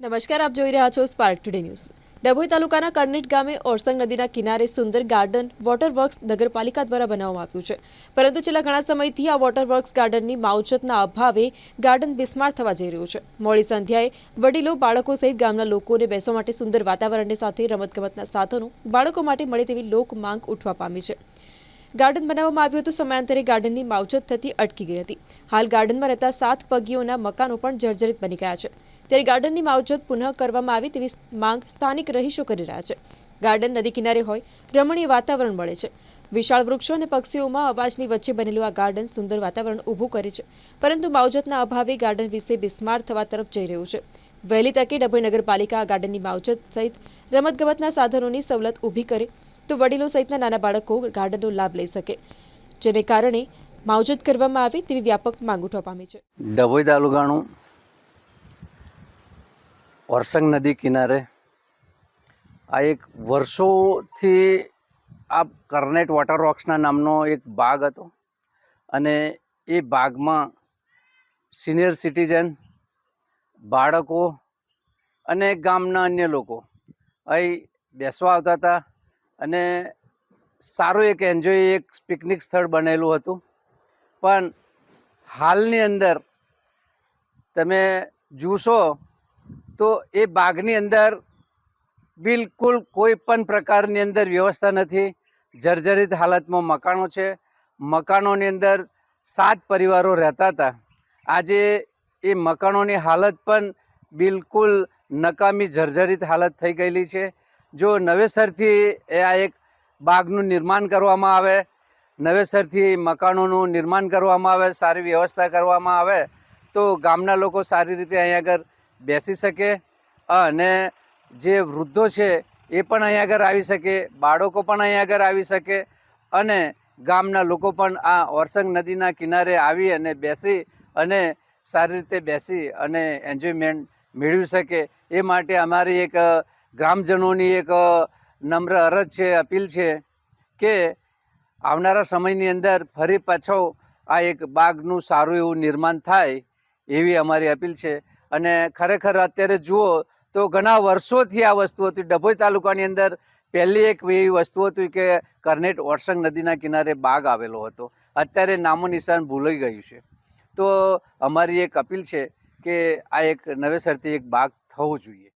નમસ્કાર, આપ જોઈ રહ્યા છો સ્પાર્ક ટુડે ન્યૂઝ ડભોઈ તાલુકાના કરનેટ ગામે ઓરસંગ નદીના કિનારે સુંદર ગાર્ડન વોટર વર્ક્સ નગરપાલિકા દ્વારા બનાવવામાં આવ્યું છે. પરંતુ છેલ્લા ઘણા સમયથી આ વોટર વર્ક્સ ગાર્ડનની માવજતના અભાવે ગાર્ડન બિસ્માર થવા જઈ રહ્યું છે. મોડી સંધ્યાએ વડીલો, બાળકો સહિત ગામના લોકોને બેસવા માટે સુંદર વાતાવરણની સાથે રમતગમતના સાધનો બાળકો માટે મળે તેવી લોક માંગ ઉઠવા પામી છે. ગાર્ડન બનાવવામાં આવ્યું હતું, સમયાંતરે ગાર્ડનની માવજત થતી અટકી ગઈ હતી. હાલ ગાર્ડનમાં રહેતા સાત પગીઓના મકાનો પણ જર્જરિત બની ગયા છે. ત્યારે ગાર્ડનની માવજત પુનઃ કરવામાં આવે તેવી માંગ સ્થાનિક રહીશો કરી રહ્યા છે. ગાર્ડન નદી કિનારે હોય, રમણીય વાતાવરણ મળે છે. વિશાળ વૃક્ષો અને પક્ષીઓમાં અવાજની વચ્ચે બનેલું આ ગાર્ડન સુંદર વાતાવરણ ઊભું કરે છે. પરંતુ માવજતના અભાવે ગાર્ડન વિશે બિસ્માર થવા તરફ જઈ રહ્યું છે. વહેલી તકે ડભોઈ નગરપાલિકા આ ગાર્ડનની માવજત સહિત રમતગમતના સાધનોની સવલત ઊભી કરે તો વડીલો સહિતના નાના બાળકો ગાર્ડનનો લાભ લઈ શકે. જેને કારણે માવજત કરવામાં આવે તેવી વ્યાપક માંગ ઉઠવા પામી છે. ડભોઈ તાલુકાનું વરસંગ નદી કિનારે આ એક વર્ષોથી આ કર્નેટ વોટર રોક્સના નામનો એક બાગ હતો. અને એ બાગમાં સિનિયર સિટીઝન, બાળકો અને ગામના અન્ય લોકો અહીં બેસવા આવતા હતા અને સારું એક એન્જોય, એક પિકનિક સ્થળ બનેલું હતું. પણ હાલની અંદર તમે જોશો તો એ બાગની અંદર બિલકુલ કોઈ પણ પ્રકારની અંદર વ્યવસ્થા નથી. જર્જરિત હાલતમાં મકાનો છે. મકાનોની અંદર સાત પરિવારો રહેતા હતા. આજે એ મકાનોની હાલત પણ બિલકુલ નકામી જર્જરિત હાલત થઈ ગયેલી છે. જો નવેસરથી આ એક બાગનું નિર્માણ કરવામાં આવે, નવેસરથી મકાનોનું નિર્માણ કરવામાં આવે, સારી વ્યવસ્થા કરવામાં આવે, તો ગામના લોકો સારી રીતે અહીંયા આગળ બેસી શકે, અને જે વૃદ્ધો છે એ પણ અહીંયા આગળ આવી શકે, બાળકો પણ અહીંયા આગળ આવી શકે, અને ગામના લોકો પણ આ ઓરસંગ નદીના કિનારે આવી અને બેસી અને સારી રીતે બેસી અને એન્જોયમેન્ટ મેળવી શકે. એ માટે અમારી એક ગ્રામજનોની એક નમ્ર અરજ છે, અપીલ છે કે આવનારા સમયની અંદર ફરી પાછો આ એક બાગનું સારું એવું નિર્માણ થાય એવી અમારી અપીલ છે. અને ખરેખર અત્યારે જુઓ તો ઘણા વર્ષોથી આ વસ્તુ હતી. ડભોઈ તાલુકાની અંદર પહેલી એક એવી વસ્તુ હતી કે કરનેટ ઓરસંગ નદીના કિનારે બાગ આવેલો હતો. અત્યારે નામો નિશાન ભૂલાઈ ગયું છે. તો અમારી એક અપીલ છે કે આ એક નવેસરથી એક બાગ થવો જોઈએ.